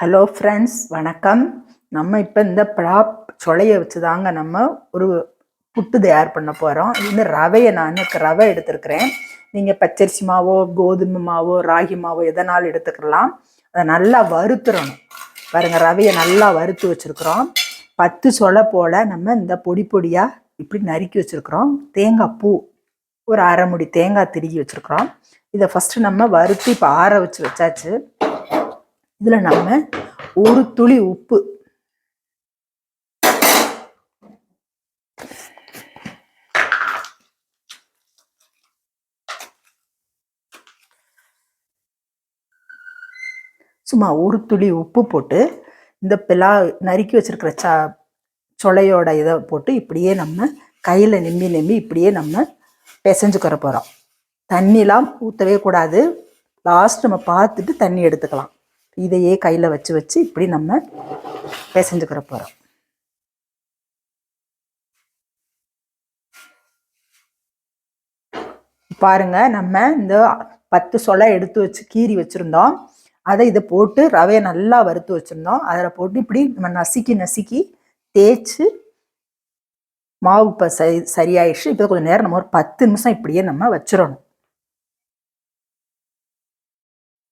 Hello friends வணக்கம். நம்ம இப்போ இந்த பிளாப் சொலையை வச்சு தாங்க நம்ம ஒரு புட்டு தயார் பண்ண போகிறோம் இது வந்து ரவையை நான் ரவை எடுத்துருக்கிறேன். நீங்கள் பச்சரிசி மாவோ கோதுமை மாவோ ராகி மாவோ எதனாலும் எடுத்துக்கலாம். அதை நல்லா வறுத்துறணும். பாருங்க ரவையை நல்லா வறுத்து வச்சுருக்குறோம். பத்து சொலை போல் நம்ம இந்த பொடி பொடியாக இப்படி நறுக்கி வச்சுருக்குறோம். தேங்காய் பூ ஒரு அரை முடி தேங்காய் திருகி வச்சுருக்குறோம். இதை ஃபஸ்ட்டு நம்ம வறுத்து இப்போ ஆற வச்சு வச்சாச்சு. இதில் நம்ம ஒரு துளி உப்பு. சும்மா ஒரு துளி உப்பு போட்டு இந்த பிலா நறுக்கி வச்சிருக்கிற சா சொலையோட இதை போட்டு இப்படியே நம்ம கையில் நிம்மி நிம்மி இப்படியே நம்ம பிசைஞ்சுக்கிற போகிறோம் தண்ணிலாம் ஊற்றவே கூடாது. லாஸ்ட் நம்ம பார்த்துட்டு தண்ணி எடுத்துக்கலாம். இதையே கையில் வச்சு வச்சு இப்படி நம்ம பிசைஞ்சுக்கிற போகிறோம் பாருங்க நம்ம இந்த பத்து சொலை எடுத்து வச்சு கீறி வச்சுருந்தோம். அதை இதை போட்டு ரவையை நல்லா வறுத்து வச்சுருந்தோம். அதில் போட்டு இப்படி நம்ம நசுக்கி நசுக்கி தேய்ச்சி மாவு இப்போ சரி சரியாயிடுச்சு. இப்போ கொஞ்சம் நேரம் நம்ம ஒரு பத்து நிமிஷம் இப்படியே நம்ம வச்சிடணும்.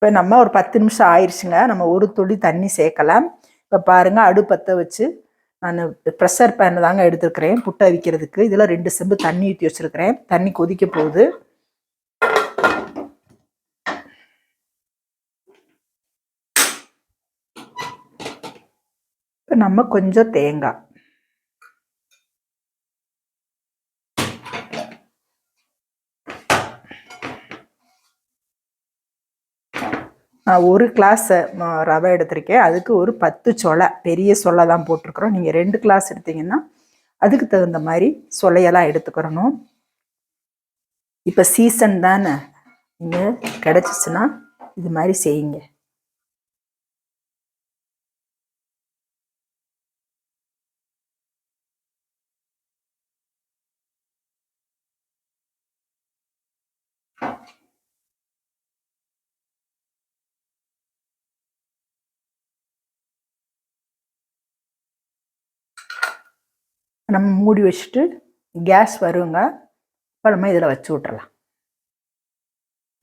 இப்போ நம்ம ஒரு பத்து நிமிஷம் ஆயிடுச்சுங்க நம்ம ஒரு துளி தண்ணி சேர்க்கலாம். இப்போ பாருங்கள் அடுப்பத்தை வச்சு நான் ப்ரெஷர் பேன் தாங்க எடுத்துருக்கிறேன். புட்டை அவிக்கிறதுக்கு. இதில் ரெண்டு செம்பு தண்ணி ஊற்றி வச்சுருக்கிறேன். தண்ணி கொதிக்க போகுது. இப்போ நம்ம கொஞ்சம் தேங்காய் நான் ஒரு கிளாஸ் ரவை எடுத்திருக்கேன். அதுக்கு ஒரு பத்து சொலை பெரிய சொலை தான் போட்டிருக்கிறோம். நீங்கள் ரெண்டு கிளாஸ் எடுத்தீங்கன்னா அதுக்கு தகுந்த மாதிரி சொலையெல்லாம் எடுத்துக்கிறணும் இப்போ சீசன் தானே. நீங்கள் கிடச்சிச்சின்னா இது மாதிரி செய்யுங்க. நம்ம மூடி வச்சுட்டு கேஸ் வருங்க. இப்போ நம்ம இதில் வச்சு விட்றலாம்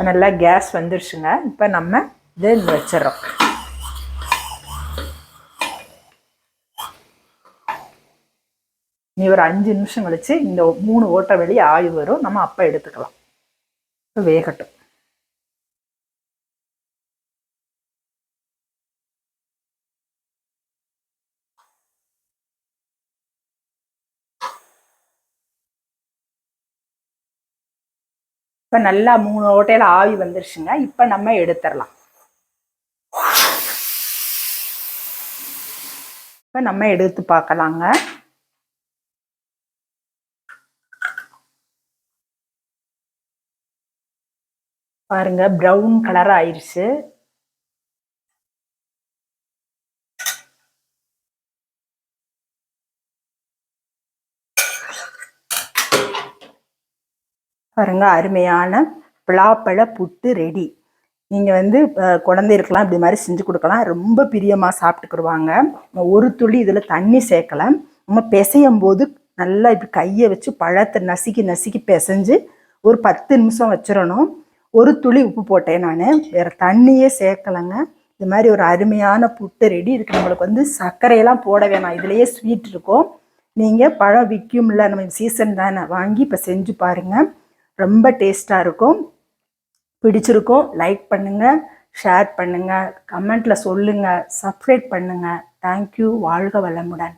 நல்லா கேஸ் வந்துருச்சுங்க. இப்போ நம்ம இதை வச்சிடறோம். நீ ஒரு அஞ்சு நிமிஷம் கழிச்சு இந்த மூணு ஓட்டை வெளியே ஆய்வு வரும். நம்ம அப்போ எடுத்துக்கலாம். வேகட்டும். இப்போ நல்லா மூணு ஓட்டையில் ஆவி வந்துருச்சுங்க. இப்போ நம்ம எடுத்துடலாம் இப்போ நம்ம எடுத்து பார்க்கலாங்க பாருங்க ப்ரௌன் கலர் ஆயிடுச்சு பாருங்க அருமையான பலாப்பழ புட்டு ரெடி நீங்கள் வந்து குழந்தைகளுக்கெல்லாம் இப்படி மாதிரி செஞ்சு கொடுக்கலாம். ரொம்ப பிரியமாக சாப்பிட்டுக்குருவாங்க. ஒரு துளி இதில் தண்ணி சேர்க்கலை. நம்ம பிசையும் போது நல்லா இப்படி கையை வச்சு பழத்தை நசுக்கி நசுக்கி பிசைஞ்சு ஒரு பத்து நிமிஷம் வச்சிடணும். ஒரு துளி உப்பு போட்டேன் நான். வேறு தண்ணியே சேர்க்கலைங்க. இது மாதிரி ஒரு அருமையான புட்டு ரெடி இதுக்கு நம்மளுக்கு வந்து சர்க்கரையெல்லாம் போட வேணாம். இதுலேயே ஸ்வீட் இருக்கும். நீங்கள் பழம் விற்கும்ல நம்ம சீசன் தானே. வாங்கி இப்போ செஞ்சு பாருங்கள் ரொம்ப டேஸ்ட்டாக இருக்கும். பிடிச்சிருக்கும் லைக் பண்ணுங்கள் ஷேர் பண்ணுங்கள் கமெண்ட்டில் சொல்லுங்கள் சப்ஸ்கிரைப் பண்ணுங்கள் தேங்க்யூ வாழ்க வளமுடன்.